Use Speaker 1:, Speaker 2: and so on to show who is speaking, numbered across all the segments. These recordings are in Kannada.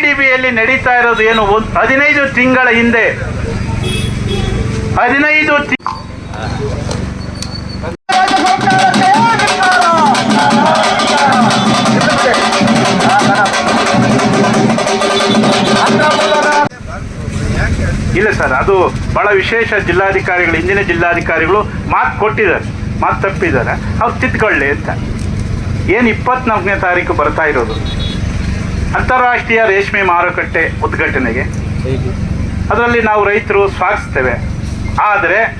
Speaker 1: ಟಿವಿಯಲ್ಲಿ ನಡೀತಾ ಇರೋದು ಏನು? ಹದಿನೈದು ತಿಂಗಳ ಹಿಂದೆ. ಹದಿನೈದು ಇಲ್ಲ ಸರ್, ಅದು ಬಹಳ ವಿಶೇಷ ಜಿಲ್ಲಾಧಿಕಾರಿಗಳು, ಹಿಂದಿನ ಜಿಲ್ಲಾಧಿಕಾರಿಗಳು ಮಾತು ಕೊಟ್ಟಿದ್ದಾರೆ. ಮಾತು ತಪ್ಪಿದ್ದಾರೆ. ಅವ್ರು ತಿದ್ಕೊಳ್ಳಿ ಅಂತ. ಏನು ಇಪ್ಪತ್ನಾಲ್ಕನೇ ತಾರೀಕು ಬರ್ತಾ ಇರೋದು? ಅಂತಾರಾಷ್ಟ್ರೀಯ ರೇಷ್ಮೆ ಮಾರುಕಟ್ಟೆ ಉದ್ಘಾಟನೆಗೆ. ಅದರಲ್ಲಿ ನಾವು ರೈತರು ಸ್ವಾಗತಿಸ್ತೇವೆ. ಆದರೆ,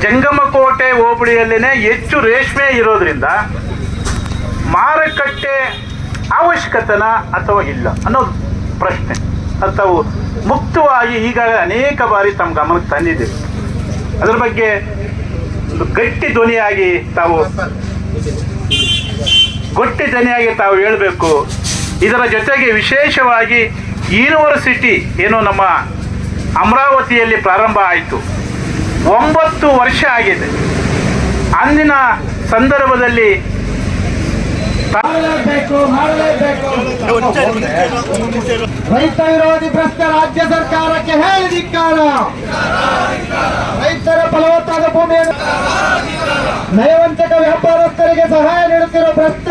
Speaker 1: ಜಂಗಮಕೋಟೆ ಹೋಬಳಿಯಲ್ಲಿನೇ ಹೆಚ್ಚು ರೇಷ್ಮೆ ಇರೋದ್ರಿಂದ ಮಾರುಕಟ್ಟೆ ಅವಶ್ಯಕತನ ಅಥವಾ ಇಲ್ಲ ಅನ್ನೋದು ಪ್ರಶ್ನೆ. ಅಥವಾ ತಾವು ಮುಕ್ತವಾಗಿ ಈಗಾಗಲೇ ಅನೇಕ ಬಾರಿ ತಮ್ಮ ಗಮನಕ್ಕೆ ತಂದಿದ್ದೀವಿ ಅದರ ಬಗ್ಗೆ ಒಂದು ಗಟ್ಟಿ ಧ್ವನಿಯಾಗಿ ತಾವು ಗಟ್ಟಿ ಧ್ವನಿಯಾಗಿ ತಾವು ಹೇಳಬೇಕು. ಇದರ ಜೊತೆಗೆ ವಿಶೇಷವಾಗಿ ಯೂನಿವರ್ಸಿಟಿ ಏನು ನಮ್ಮ ಅಮರಾವತಿಯಲ್ಲಿ ಪ್ರಾರಂಭ ಆಯಿತು. ಒಂಬತ್ತು ವರ್ಷ ಆಗಿದೆ. ಅಂದಿನ ಸಂದರ್ಭದಲ್ಲಿ
Speaker 2: ರೈತ ವಿರೋಧಿ ಭ್ರಷ್ಟ ರಾಜ್ಯ ಸರ್ಕಾರಕ್ಕೆ ಹೇಳಿ ಧಿಕ್ಕಾರ ರೈತರ ಫಲವತ್ತಾದ ಭೂಮಿಯನ್ನು ನಯವಂಚಕ ವ್ಯಾಪಾರಸ್ಥರಿಗೆ ಸಹಾಯ ನೀಡುತ್ತಿರುವ ಭ್ರಷ್ಟ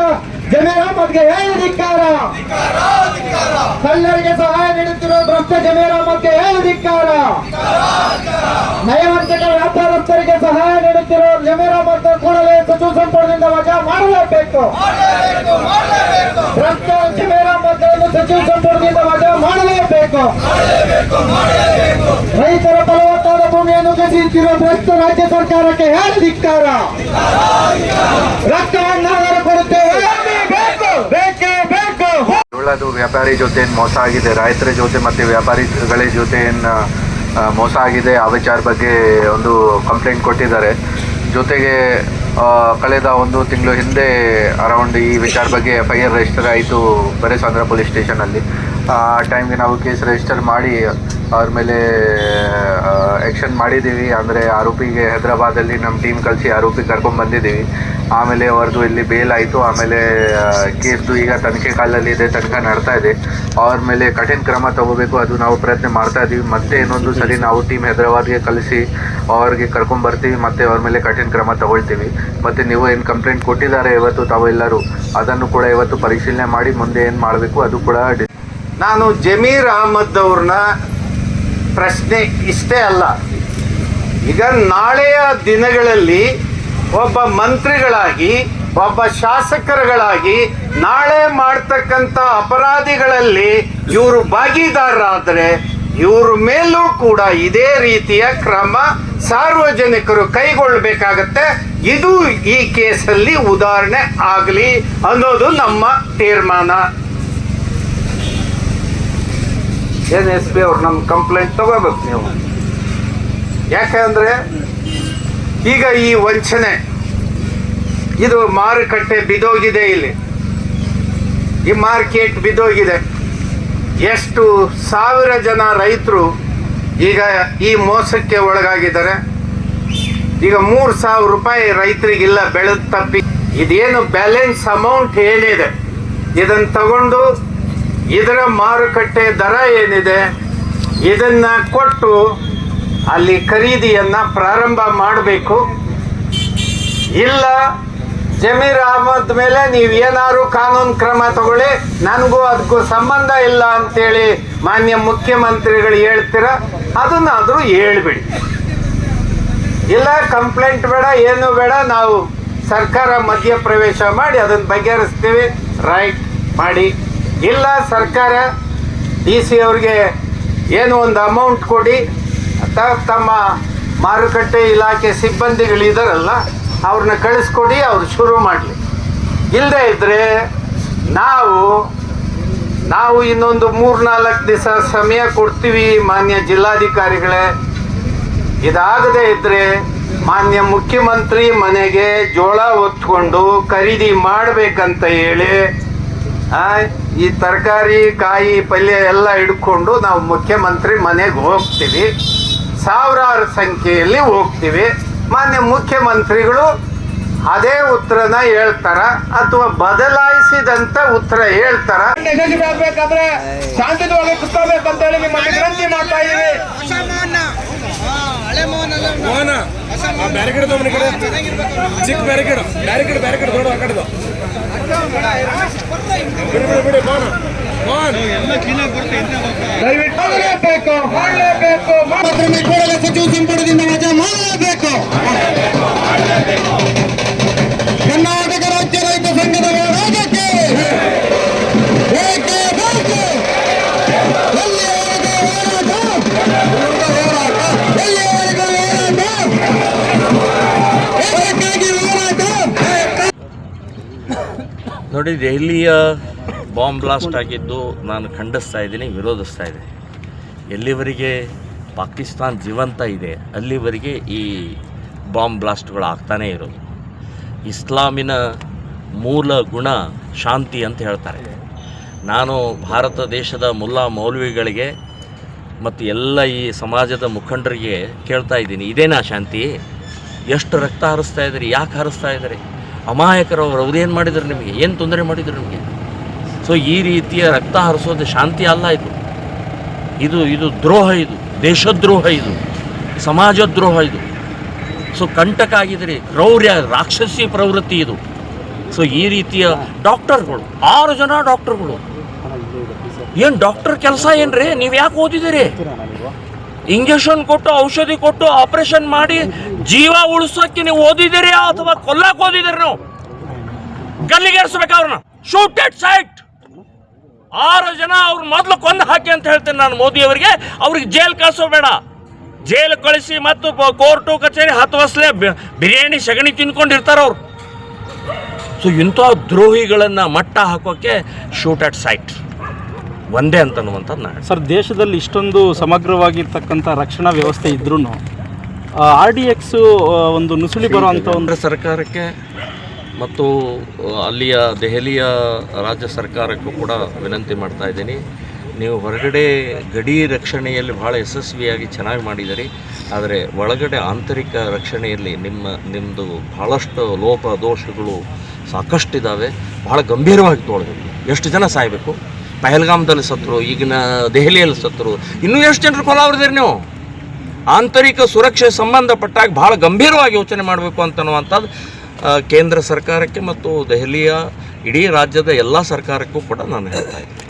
Speaker 2: ಜಮೀರ್ ಅಹಮದ್ಗೆ ಹೇಳಿ ಧಿಕ್ಕಾರ. ಕಳ್ಳರಿಗೆ ಸಹಾಯ ನೀಡುತ್ತಿರುವ ಭ್ರಷ್ಟ ಜಮೀರ್ ಅಹಮದ್ಗೆ ಹೇಳಿ ಧಿಕ್ಕಾರ. ನಯವಂಚಕ ವ್ಯಾಪಾರಸ್ಥರಿಗೆ ಸಹಾಯ ನೀಡುತ್ತಿರುವ ಜಮೀರ್ ಅಹಮದ್ ಕೂಡಲೇ ಸಚಿವ ಸಂಪುಟದಿಂದ ವಜಾ ಮಾಡಲೇಬೇಕು. ಭ್ರಷ್ಟ ಜಮೀರ್ ಅಹಮದ್ಗಳನ್ನು ಸಚಿವ ಸಂಪುಟದಿಂದ ವಜಾ ಮಾಡಲೇಬೇಕು. ರೈತರ ಫಲವತ್ತಾದ ಕಸಿಯುತ್ತಿರುವ ಭ್ರಷ್ಟ ರಾಜ್ಯ ಸರ್ಕಾರಕ್ಕೆ ಹೇಳಿ ಧಿಕ್ಕಾರ? ರಕ್ತವನ್ನಾದರೂ ಕೊಡುತ್ತೇವೆ
Speaker 3: ಉಳ್ಳದು ವ್ಯಾಪಾರಿ ಜೊತೆ ಏನು ಮೋಸ ಆಗಿದೆ? ರೈತರ ಜೊತೆ ಮತ್ತು ವ್ಯಾಪಾರಿಗಳ ಜೊತೆ ಏನು ಮೋಸ ಆಗಿದೆ? ಆ ವಿಚಾರ ಬಗ್ಗೆ ಒಂದು ಕಂಪ್ಲೇಂಟ್ ಕೊಟ್ಟಿದ್ದಾರೆ. ಜೊತೆಗೆ ಕಳೆದ ಒಂದು ತಿಂಗಳು ಹಿಂದೆ ಅರೌಂಡ್ ಈ ವಿಚಾರ ಬಗ್ಗೆ ಎಫ್ ಐ ಆರ್ ರಿಜಿಸ್ಟರ್ ಆಯಿತು ಬರೇಸಾಂದ್ರ ಪೊಲೀಸ್ ಸ್ಟೇಷನಲ್ಲಿ ಆ ಟೈಮ್ಗೆ ನಾವು ಕೇಸ್ ರಿಜಿಸ್ಟರ್ ಮಾಡಿ, ಅವ್ರ ಮೇಲೆ ಆ್ಯಕ್ಷನ್ ಮಾಡಿದ್ದೀವಿ. ಅಂದರೆ ಆರೋಪಿಗೆ ಹೈದ್ರಾಬಾದಲ್ಲಿ ನಮ್ಮ ಟೀಮ್ ಕಳಿಸಿ ಆರೋಪಿ ಕರ್ಕೊಂಡು ಬಂದಿದ್ದೀವಿ. ಆಮೇಲೆ ಅವ್ರದ್ದು ಇಲ್ಲಿ ಬೇಲ್ ಆಯಿತು. ಆಮೇಲೆ ಕೇಸ್ದು ಈಗ ತನಿಖೆ ಕಾಲದಲ್ಲಿ ಇದೆ ತನಿಖೆ ನಡ್ತಾ ಇದೆ. ಅವ್ರ ಮೇಲೆ ಕಠಿಣ ಕ್ರಮ ತಗೋಬೇಕು. ಅದು ನಾವು ಪ್ರಯತ್ನ ಮಾಡ್ತಾ ಇದ್ದೀವಿ ಮತ್ತೆ ಇನ್ನೊಂದು ಸರಿ ನಾವು ಟೀಮ್ ಹೈದ್ರಾಬಾದ್ಗೆ ಕಳಿಸಿ ಅವ್ರಿಗೆ ಕರ್ಕೊಂಡು ಬರ್ತೀವಿ. ಮತ್ತೆ ಅವ್ರ ಮೇಲೆ ಕಠಿಣ ಕ್ರಮ ತಗೊಳ್ತೀವಿ. ಮತ್ತೆ ನೀವು ಏನು ಕಂಪ್ಲೇಂಟ್ ಕೊಟ್ಟಿದ್ದಾರೆ ಇವತ್ತು ತಾವೆಲ್ಲರೂ, ಅದನ್ನು ಕೂಡ ಇವತ್ತು ಪರಿಶೀಲನೆ ಮಾಡಿ ಮುಂದೆ ಏನು ಮಾಡಬೇಕು, ಅದು ಕೂಡ
Speaker 4: ನಾನು ಜಮೀರ್ ಅಹಮದ್ ಅವ್ರನ್ನ ಪ್ರಶ್ನೆ ಇಷ್ಟೇ ಅಲ್ಲ. ಈಗ ನಾಳೆಯ ದಿನಗಳಲ್ಲಿ ಒಬ್ಬ ಮಂತ್ರಿಗಳಾಗಿ, ಒಬ್ಬ ಶಾಸಕರುಗಳಾಗಿ, ನಾಳೆ ಮಾಡ್ತಕ್ಕಂಥ ಅಪರಾಧಿಗಳಲ್ಲಿ ಇವರು ಭಾಗಿದಾರರಾದರೆ ಇವ್ರ ಮೇಲೂ ಕೂಡ ಇದೇ ರೀತಿಯ ಕ್ರಮ ಸಾರ್ವಜನಿಕರು ಕೈಗೊಳ್ಳಬೇಕಾಗತ್ತೆ. ಇದು ಈ ಕೇಸಲ್ಲಿ ಉದಾಹರಣೆ ಆಗಲಿ ಅನ್ನೋದು ನಮ್ಮ ತೀರ್ಮಾನ. ಎನ್ ಎಸ್ ಪಿ ಅವ್ರು ನಮ್ಮ ಕಂಪ್ಲೇಂಟ್ ತಗೋಬೇಕು ನೀವು. ಯಾಕಂದ್ರೆ ಈಗ ಈ ವಂಚನೆ, ಇದು ಮಾರುಕಟ್ಟೆ ಬಿದೋಗಿದೆ ಇಲ್ಲಿ. ಈ ಮಾರ್ಕೆಟ್ ಬಿದ್ದೋಗಿದೆ. ಎಷ್ಟು ಸಾವಿರ ಜನ ರೈತರು ಈಗ ಈ ಮೋಸಕ್ಕೆ ಒಳಗಾಗಿದ್ದಾರೆ. ಈಗ ಮೂರು ಸಾವಿರ ರೂಪಾಯಿ ರೈತರಿಗಿಲ್ಲ ಬೆಳೆದ ತಪ್ಪಿ, ಇದೇನು ಬ್ಯಾಲೆನ್ಸ್ ಅಮೌಂಟ್ ಏನಿದೆ? ಇದನ್ನು ತಗೊಂಡು ಇದರ ಮಾರುಕಟ್ಟೆ ದರ ಏನಿದೆ, ಇದನ್ನ ಕೊಟ್ಟು ಅಲ್ಲಿ ಖರೀದಿಯನ್ನ ಪ್ರಾರಂಭ ಮಾಡಬೇಕು. ಇಲ್ಲ, ಜಮೀರ್ ಅಹಮದ್ ಮೇಲೆ ನೀವು ಏನಾದ್ರು ಕಾನೂನು ಕ್ರಮ ತಗೊಳ್ಳಿ, ನನಗೂ ಅದಕ್ಕೂ ಸಂಬಂಧ ಇಲ್ಲ ಅಂತೇಳಿ ಮಾನ್ಯ ಮುಖ್ಯಮಂತ್ರಿಗಳು ಹೇಳ್ತೀರ, ಅದನ್ನಾದರೂ ಹೇಳ್ಬಿಡಿ. ಇಲ್ಲ, ಕಂಪ್ಲೇಂಟ್ ಬೇಡ, ಏನು ಬೇಡ, ನಾವು ಸರ್ಕಾರ ಮಧ್ಯ ಪ್ರವೇಶ ಮಾಡಿ ಅದನ್ನ ಬಗೆಹರಿಸ್ತೀವಿ. ರೈಟ್, ಮಾಡಿ. ಇಲ್ಲ, ಸರ್ಕಾರ ಡಿ ಸಿ ಅವ್ರಿಗೆ ಏನು ಒಂದು ಅಮೌಂಟ್ ಕೊಡಿ. ತಮ್ಮ ಮಾರುಕಟ್ಟೆ ಇಲಾಖೆ ಸಿಬ್ಬಂದಿಗಳಿದಾರಲ್ಲ ಅವ್ರನ್ನ ಕಳಿಸ್ಕೊಡಿ, ಅವ್ರು ಶುರು ಮಾಡಲಿ. ಇಲ್ಲದೆ ಇದ್ದರೆ ನಾವು ನಾವು ಇನ್ನೊಂದು ಮೂರ್ನಾಲ್ಕು ದಿವಸ ಸಮಯ ಕೊಡ್ತೀವಿ ಮಾನ್ಯ ಜಿಲ್ಲಾಧಿಕಾರಿಗಳೇ. ಇದಾಗದೇ ಇದ್ರೆ ಮಾನ್ಯ ಮುಖ್ಯಮಂತ್ರಿ ಮನೆಗೆ ಜೋಳ ಹೊತ್ಕೊಂಡು ಖರೀದಿ ಮಾಡಬೇಕಂತ ಹೇಳಿ ಈ ತರಕಾರಿ ಕಾಯಿ ಪಲ್ಯ ಎಲ್ಲ ಹಿಡ್ಕೊಂಡು ನಾವು ಮುಖ್ಯಮಂತ್ರಿ ಮನೆಗೆ ಹೋಗ್ತೀವಿ. ಸಾವಿರಾರು ಸಂಖ್ಯೆಯಲ್ಲಿ ಹೋಗ್ತೀವಿ.
Speaker 5: ಮಾನ್ಯ ಮುಖ್ಯಮಂತ್ರಿಗಳು ಅದೇ ಉತ್ತರನ ಹೇಳ್ತಾರ ಅಥವಾ ಬದಲಾಯಿಸಿದಂತ ಉತ್ತರ ಹೇಳ್ತಾರ.
Speaker 2: ಯಶಸ್ವಿ ಆಗ್ಬೇಕಾದ್ರೆ ಶಾಂತಿಯುತವಾಗಿ ಕುತ್ಕೋಬೇಕಂತ ಹೇಳಿ ನಿಮ್ಮ ವಿನಂತಿ ಮಾಡ್ತಾ ಇದೀವಿ
Speaker 6: ಮೋಹನ ಆ ಬ್ಯಾರಿಕೇಡ್ ತಗೊಂಡು ಕಡೆ. ಚಿಕ್ಕ ಬ್ಯಾರಿಕೇಡ್ ಬ್ಯಾರಿಕೇಡ್ ಬ್ಯಾರಿಕೇಡ್ ದೊಡ್ಡ ಆ ಕಡೆದು. ಬಿಡಿ ಬಿಡಿ ಬಿಡಿ
Speaker 2: ಕೂಡಲೇ ಸಚಿವ ಸಂಪುಟದಿಂದ ವಜಾ ಮಾಡಲೇಬೇಕು.
Speaker 7: ನೋಡಿ, ದೆಹಲಿಯ ಬಾಂಬ್ ಬ್ಲಾಸ್ಟ್ ಆಗಿದ್ದು ನಾನು ಖಂಡಿಸ್ತಾ ಇದ್ದೀನಿ, ವಿರೋಧಿಸ್ತಾ ಇದ್ದೀನಿ. ಎಲ್ಲಿವರೆಗೆ ಪಾಕಿಸ್ತಾನ್ ಜೀವಂತ ಇದೆ, ಅಲ್ಲಿವರೆಗೆ ಈ ಬಾಂಬ್ ಬ್ಲಾಸ್ಟ್ಗಳು ಆಗ್ತಾನೇ ಇರೋದು. ಇಸ್ಲಾಮಿನ ಮೂಲ ಗುಣ ಶಾಂತಿ ಅಂತ ಹೇಳ್ತಾರೆ. ನಾನು ಭಾರತ ದೇಶದ ಮುಲ್ಲಾ ಮೌಲ್ವಿಗಳಿಗೆ ಮತ್ತು ಎಲ್ಲ ಈ ಸಮಾಜದ ಮುಖಂಡರಿಗೆ ಕೇಳ್ತಾ ಇದ್ದೀನಿ, ಇದೇನಾ ಶಾಂತಿ? ಎಷ್ಟು ರಕ್ತ ಹರಿಸ್ತಾ ಇದ್ದೀರಿ, ಯಾಕೆ ಹರಿಸ್ತಾ ಇದ್ದಾರೆ? ಅಮಾಯಕರು ಅವ್ರು ಏನು ಮಾಡಿದ್ರು ನಿಮಗೆ? ಏನು ತೊಂದರೆ ಮಾಡಿದ್ರು ನಿಮಗೆ? ಸೊ ಈ ರೀತಿಯ ರಕ್ತ ಹರಿಸೋದು ಶಾಂತಿ ಅಲ್ಲ ಇದು. ಇದು ಇದು ದ್ರೋಹ ಇದು. ದೇಶದ್ರೋಹ ಇದು. ಸಮಾಜದ್ರೋಹ ಇದು. ಸೊ ಕಂಟಕ ಆಗಿದ್ರಿ ಕ್ರೌರ್ಯ, ರಾಕ್ಷಸಿ ಪ್ರವೃತ್ತಿ ಇದು. ಸೊ ಈ ರೀತಿಯ ಡಾಕ್ಟರ್ಗಳು, ಆರು ಜನ ಡಾಕ್ಟರ್ಗಳು. ಏನು ಡಾಕ್ಟರ್ ಕೆಲಸ ಏನು ರೀ ನೀವು ಯಾಕೆ ಓದಿದ್ದೀರಿ ಇಂಜೆಕ್ಷನ್ ಕೊಟ್ಟು, ಔಷಧಿ ಕೊಟ್ಟು, ಆಪರೇಷನ್ ಮಾಡಿ ಜೀವ ಉಳಿಸೋಕ್ಕೆ ನೀವು ಓದಿದ್ದೀರಿ ಅಥವಾ ಕೊಲ್ಲಕ್ಕೆ ಓದಿದ್ದೀರಿ ನಾವು? ಗಲ್ಲಿಗೇರಿಸ್ಬೇಕು ಶೂಟ್ ಎಟ್ ಸೈಟ್ ಆರು ಜನ ಅವ್ರ ಮೊದಲು ಕೊಂದು ಹಾಕಿ ಅಂತ ಹೇಳ್ತೇನೆ ನಾನು ಮೋದಿ ಅವರಿಗೆ. ಅವ್ರಿಗೆ ಜೈಲ್ ಕಳಿಸೋಬೇಡ ಜೈಲ್ ಕಳಿಸಿ ಮತ್ತು ಕೋರ್ಟು, ಕಚೇರಿ ಹತ್ತು ವರ್ಷಲೇ ಬಿರಿಯಾನಿ ಸಗಣಿ ತಿನ್ಕೊಂಡಿರ್ತಾರೆ ಅವ್ರು. ಸೊ ಇಂಥ ದ್ರೋಹಿಗಳನ್ನು ಮಟ್ಟ ಹಾಕೋಕ್ಕೆ ಶೂಟ್ ಅಟ್ ಸೈಟ್ ಒಂದೇ ಅಂತ ಅನ್ನುವಂಥದ್ದು ನಾನು
Speaker 8: ಸರ್ ದೇಶದಲ್ಲಿ ಇಷ್ಟೊಂದು ಸಮಗ್ರವಾಗಿರ್ತಕ್ಕಂಥ ರಕ್ಷಣಾ ವ್ಯವಸ್ಥೆ ಇದ್ರೂ ಆರ್ ಡಿ ಎಕ್ಸು ಒಂದು ನುಸುಳಿ ಬರುವಂಥ ಒಂದು
Speaker 7: ಸರ್ಕಾರಕ್ಕೆ ಮತ್ತು ಅಲ್ಲಿಯ ದೆಹಲಿಯ ರಾಜ್ಯ ಸರ್ಕಾರಕ್ಕೂ ಕೂಡ ವಿನಂತಿ ಮಾಡ್ತಾ ಇದ್ದೀನಿ. ನೀವು ಹೊರಗಡೆ ಗಡಿ ರಕ್ಷಣೆಯಲ್ಲಿ ಭಾಳ ಯಶಸ್ವಿಯಾಗಿ ಚೆನ್ನಾಗಿ ಮಾಡಿದ್ದೀರಿ. ಆದರೆ ಒಳಗಡೆ ಆಂತರಿಕ ರಕ್ಷಣೆಯಲ್ಲಿ ನಿಮ್ಮ ನಿಮ್ಮದು ಭಾಳಷ್ಟು ಲೋಪ ದೋಷಗಳು ಸಾಕಷ್ಟಿದ್ದಾವೆ ಭಾಳ ಗಂಭೀರವಾಗಿ ತೊಗೊಳ್ಬೇಕು ಎಷ್ಟು ಜನ ಸಾಯಬೇಕು? ಪಹಲ್ಗಾಮ್ದಲ್ಲಿ ಸತ್ರು, ಈಗಿನ ದೆಹಲಿಯಲ್ಲಿ ಸತ್ರು. ಇನ್ನೂ ಎಷ್ಟು ಜನರು ಕೊಲಾವರಿದ್ದೀರಿ ನೀವು? ಆಂತರಿಕ ಸುರಕ್ಷೆ ಸಂಬಂಧಪಟ್ಟಾಗ ಭಾಳ ಗಂಭೀರವಾಗಿ ಯೋಚನೆ ಮಾಡಬೇಕು ಅಂತನ್ನುವಂಥದ್ದು ಕೇಂದ್ರ ಸರ್ಕಾರಕ್ಕೆ ಮತ್ತು ದೆಹಲಿಯ ಇಡೀ ರಾಜ್ಯದ ಎಲ್ಲ ಸರ್ಕಾರಕ್ಕೂ ಕೂಡ ನಾನು ಹೇಳ್ತಾ ಇದ್ದೀನಿ.